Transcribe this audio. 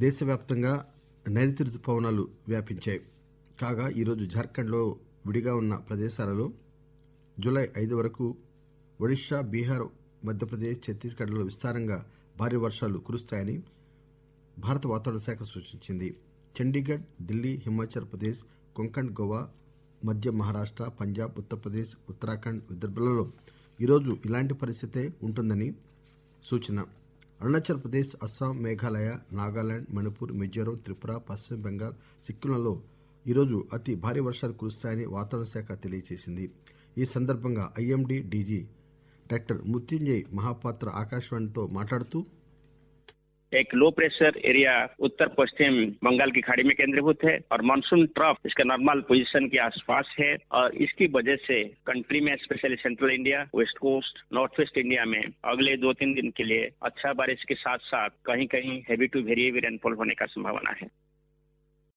దేశవ్యాప్తంగా నైరుతి రుతుపవనాలు వ్యాపించాయి. కాగా ఈరోజు జార్ఖండ్లో విడిగా ఉన్న ప్రదేశాలలో జూలై ఐదు వరకు ఒడిషా బీహార్ మధ్యప్రదేశ్ ఛత్తీస్గఢ్లో విస్తారంగా భారీ వర్షాలు కురుస్తాయని భారత వాతావరణ శాఖ సూచించింది. చండీగఢ్ ఢిల్లీ హిమాచల్ ప్రదేశ్ కొంకణ్ గోవా మధ్య మహారాష్ట్ర పంజాబ్ ఉత్తరప్రదేశ్ ఉత్తరాఖండ్ విదర్భలలో ఈరోజు ఇలాంటి పరిస్థితే ఉంటుందని సూచన అరుణాచల్ ప్రదేశ్ అస్సాం మేఘాలయ నాగాలాండ్ మణిపూర్ మిజోరం త్రిపుర పశ్చిమ బెంగాల్ సిక్కింలలో ఈరోజు అతి భారీ వర్షాలు కురుస్తాయని వాతావరణ శాఖ తెలియజేసింది. ఈ సందర్భంగా IMD DG doctor Mrutyunjay Mohapatra ఆకాశవాణితో మాట్లాడుతూ एक लो प्रेशर एरिया उत्तर पश्चिम बंगाल की खाड़ी में केंद्रीभूत है और मानसून ट्रफ इसका नॉर्मल पोजीशन के आसपास है और इसकी वजह से कंट्री में specially central India west coast north west India में अगले दो तीन दिन के लिए अच्छा बारिश के साथ साथ कहीं कहीं heavy to very heavy rainfall होने का संभावना है।